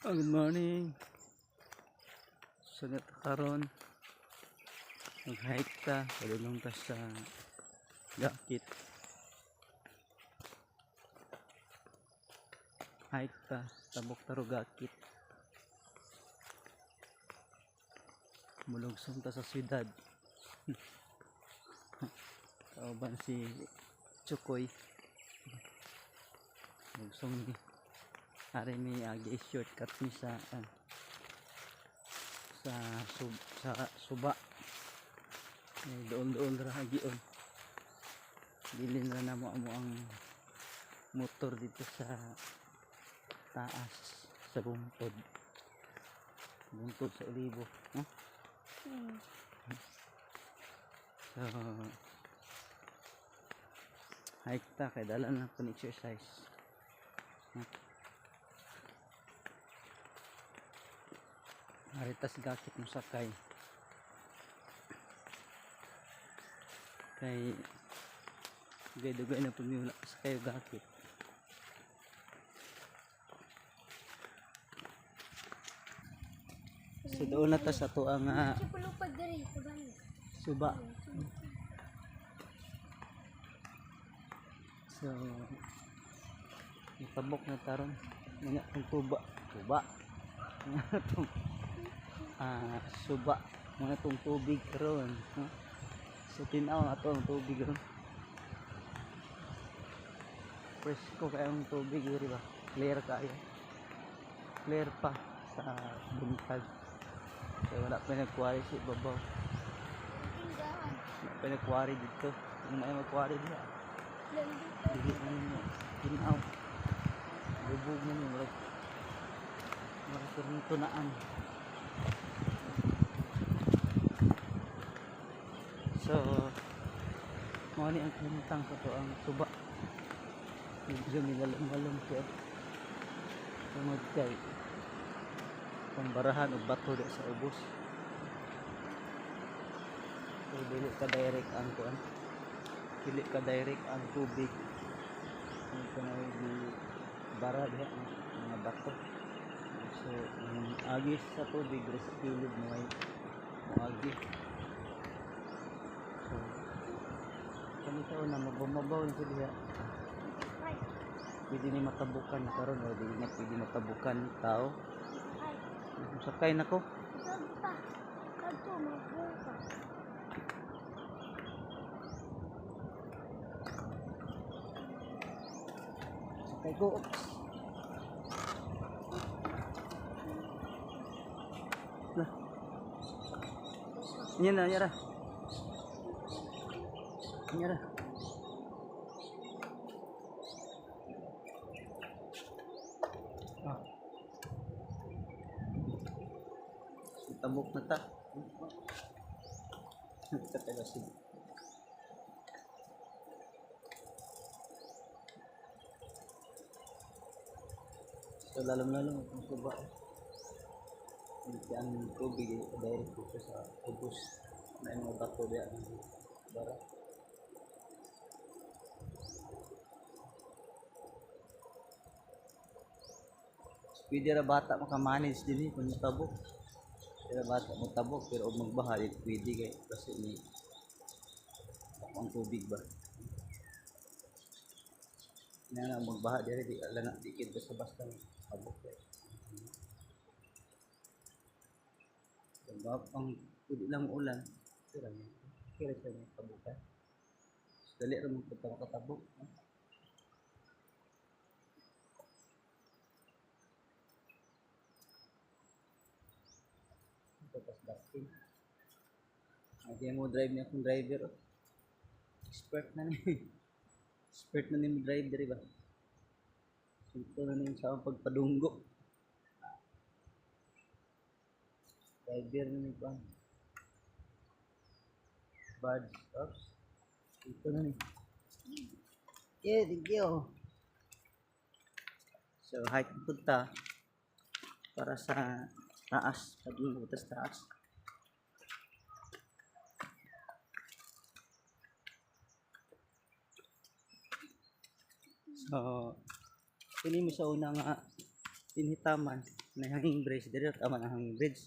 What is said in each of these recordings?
Oh, good morning. Sunod karon. Mag-hike ta, padulong ta sa Gakit. Hike ta, tabok taro Gakit. Mulugsong ta sa siyudad. Kauban si Chukoy. Mulugsong ni Hari mi agi shortcut ni sa an, sa sub, sa suba. Doon doon ra agi on. Bilin ra na mo amo ang motor dito sa taas sa buntod. Buntod sa olibo, no? So hike ta kay dala na pang exercise. Maritas gakit mo sakay. Kay dugay-dugay na pagniwala sa kayo gakit. So doon na ta sa to ang kabalo. suba. So itabok na taron. Mga tuba. Tuba. Ah, suba. Mga tong tubig no? So tinaw na to ang tubig ron. Presko kaya ang tubig diri ba? Clear kayo. Clear pa sa buntag. Kaya wala pa nagkuwari si babaw. Wala pa nagkuwari dito. Kung may magkuwari diya. Landi. Dili na ninyo. Tinaw. Bubog na ninyo. Marag, So, mga ni ang kumintang sa to ang suba. Medyo nilalam-lalam siya. Tungod kay pambarahan o bato di sa ubos. So, dili ka direct ang kuan. Dili ka direct ang tubig. Ang kunay di bara diha mga bato. So, ang agis sa tubig kilid mo ay agi. Kami tao na mababaw na siya diha. Pwede ni matabukan karon o di na pwede matabukan tao. ay. Sakay na ko. Sakay ko. Lah. Yan na, yara. Yara. Ah. Tabok na ta. Si So lalong-lalong ang suba. Hindi ang tubig eh, direct dito sa ubos na yung mga bato diya ng Pwede ra bata makamanage din eh kung tabok. Pwede ra bata mo tabok pero og magbaha pwede kay kasi ni ang tubig ba. Na na magbaha diri di ala na di kid basta basta tabok. eh. Sebab pwede lang ulan. Kira. Kira siya ng tabukan. Dali ra mo pagka Hindi mo drive niya kung driver. oh. Expert na ni. Expert na ni mo drive diri ba? Ito na ni sa akong pagpadunggo. Driver na ni ba? Bad stops. Ito na ni. Yeah, thank you. So, hike punta para sa taas. Paglulo tas taas. So, kini mo sa una nga inhitaman na hanging bridge. Diri tama na hanging bridge.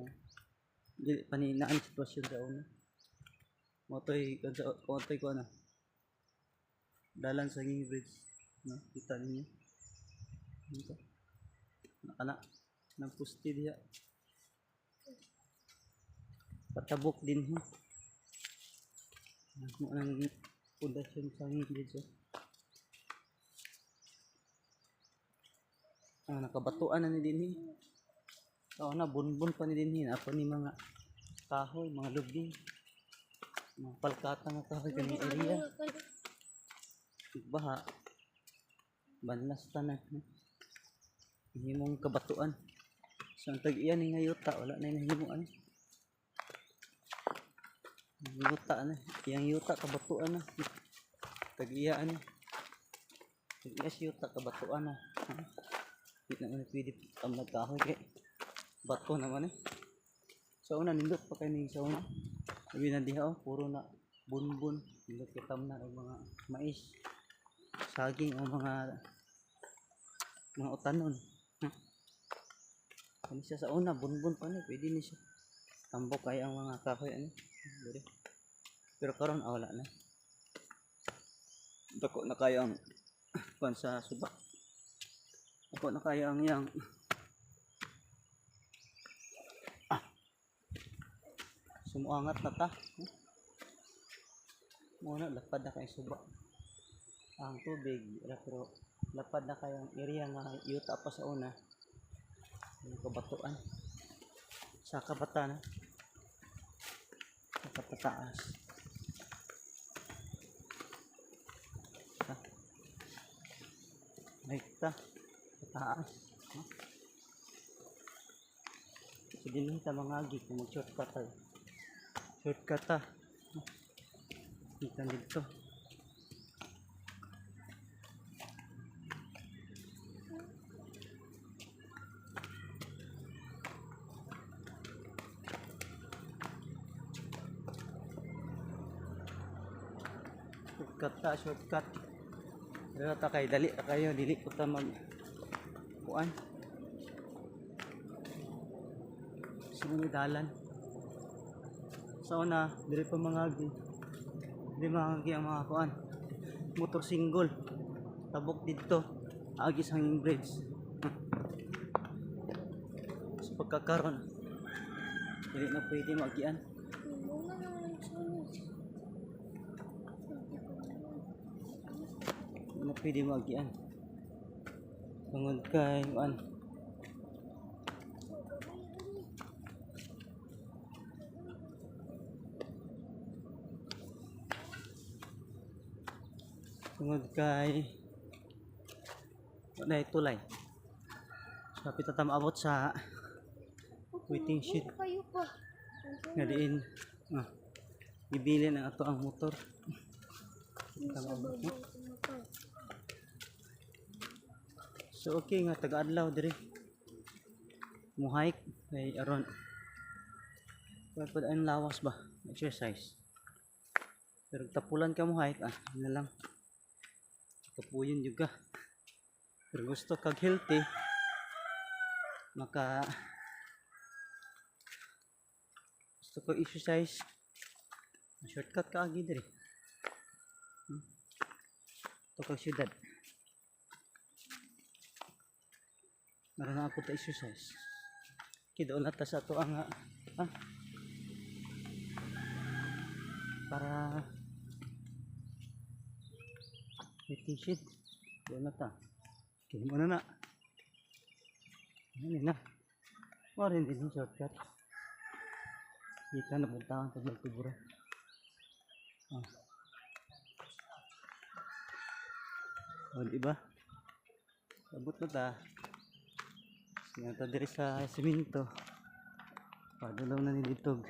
No? dili pa ni naan sitwasyon sa una. Motoy kadto motoy ko ano? Dalan sa hanging bridge. No? Kita ninyo. Dito. Nakana nang pusti diya patabok din ho mo ang pundasyon sa hanging bridge oh. Ah, nakabatuan na ni dinhi. Oo na, bunbun pa ni dinhi. Ako ni mga kahoy, mga lubi. Mga palkata nga kahoy kani area. Baha. Banlas tanan. Himong kabatuan. So, ang tag-iya ni nga yuta, wala na yung himuan. Ang Yuta na. Iyang yuta, kabatuan na. Tag-iya ani. Tag-iya si yuta, kabatuan na. Hindi naman pwede ang nagkahoy kay bato naman eh. Sa una nindot pa kayo ni sa una. Sabi na diha oh, puro na bunbun. Nindot kitam na og mga mais. Saging o mga mga utanon. Hmm. Kani siya sa una bunbun pa ni pwede ni siya. Tambok kay ang mga kahoy ano. Pero karon ah, wala na. Dako na kayo ang kwan sa subak. Ako na kaya ang yang. Ah. Sumuangat na ta. Muna, lapad na kayo suba. Ang tubig, pero lapad na kayo ang area nga yuta pa sa una. Yung kabatuan. Sa kabata na. Sa katataas. Sa. Right ta taas. No? So, din kita mga agi kung mag-shortcut tayo. Shortcut ta. No? Kita dito. Shortcut ta, shortcut. Pero ta kay dali ta kayo, dili ko ta mag kuan sunod dalan? Sa una dili pa mga agi dili mga agi ang mga kuan motor single. Tabok dito. Agi sa hanging bridge. Sa pagkakaroon. Dili na pwede magian. Na pwede magian tungod kay kuan tungod kay wala tulay so na abot sa waiting shed. Nga diin ah, bibilin ang ato ang motor. Sa Tama ba? babaw tumatay. So okay nga taga-adlaw diri. Mo hike kay aron pwede ang lawas ba? Exercise. Pero tapulan ka mo hike ah na lang. Tapuyin juga pero gusto kag healthy maka gusto ko exercise. Shortcut ka agi diri. Hmm? to kag syudad Meron na ako ta exercise. Kido na ta sa to ang ha? Para waiting shed. Doon na ta. Kaya mo na na. Ano na. Marin din yung shortcut. Kita na punta ang tagbagtibura. Ah. O, di ba? Abot na ta. Sinata diri sa siminto. Padulaw na ni Ditog.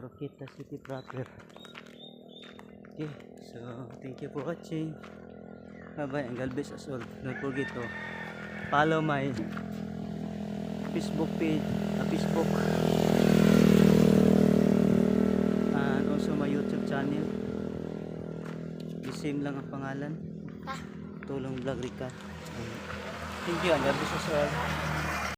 Rokita City proper. Okay, so thank you for watching. Bye bye, ang Galvez Asol. Don't forget to follow my Facebook page, uh, Facebook and also my YouTube channel. The same lang ang pangalan. Ah. Tulong Vlog Rica. Thank you, ang Galvez Asol.